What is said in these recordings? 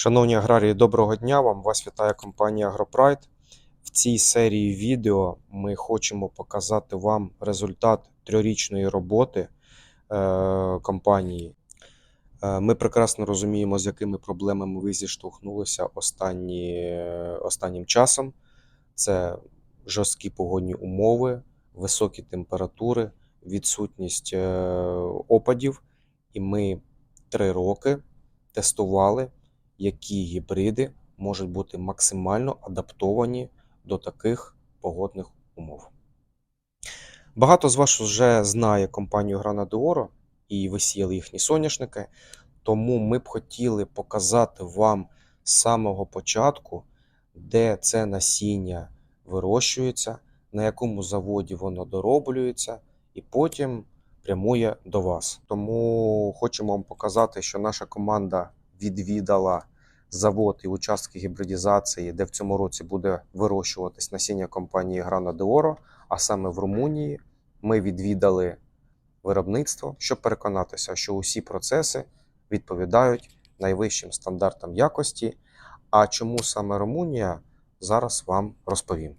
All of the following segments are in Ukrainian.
Шановні аграрії, доброго дня вам! Вас вітає компанія AgroPride. В цій серії відео ми хочемо показати вам результат трьохрічної роботи е, компанії. Е, Ми прекрасно розуміємо, з якими проблемами ви зіштовхнулися останні, останнім часом. Це жорсткі погодні умови, високі температури, відсутність е, опадів. І ми три роки тестували, які гібриди можуть бути максимально адаптовані до таких погодних умов. Багато з вас вже знає компанію Oro і висіяли їхні соняшники, тому ми б хотіли показати вам з самого початку, де це насіння вирощується, на якому заводі воно дороблюється, і потім прямує до вас. Тому хочемо вам показати, що наша команда відвідала завод і участки гібридізації, де в цьому році буде вирощуватись насіння компанії de Oro, а саме в Румунії. Ми відвідали виробництво, щоб переконатися, що усі процеси відповідають найвищим стандартам якості. А чому саме Румунія, зараз вам розповім.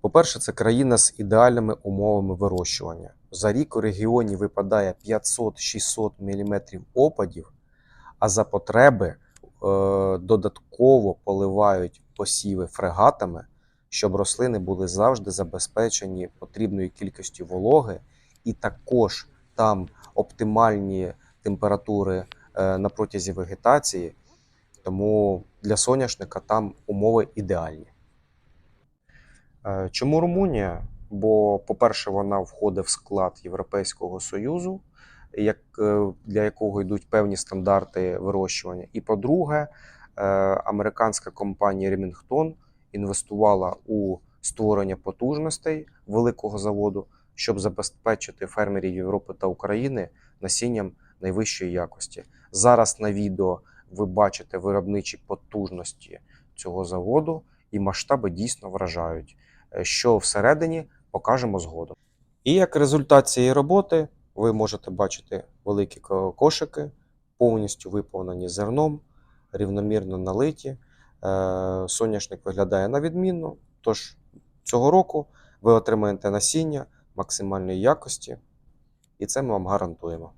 По-перше, це країна з ідеальними умовами вирощування. За рік у регіоні випадає 500-600 мм опадів, а за потреби е, додатково поливають посіви фрегатами, щоб рослини були завжди забезпечені потрібною кількістю вологи, і також там оптимальні температури е, на протязі вегетації. Тому для соняшника там умови ідеальні. Е, Чому Румунія? Бо, по-перше, вона входить в склад Європейського Союзу, як, е, для якого йдуть певні стандарти вирощування. І по-друге, е, американська компанія Remington інвестувала у створення потужностей великого заводу, щоб забезпечити фермерів Європи та України насінням найвищої якості. Зараз на відео ви бачите виробничі потужності цього заводу, і масштаби дійсно вражають. Е, Що всередині покажемо згодом. І як результат цієї роботи ви можете бачити великі кошики, повністю виповнені зерном, рівномірно налиті. Е, Соняшник виглядає на відмінно. Тож цього року ви отримаєте насіння максимальної якості, і це ми вам гарантуємо.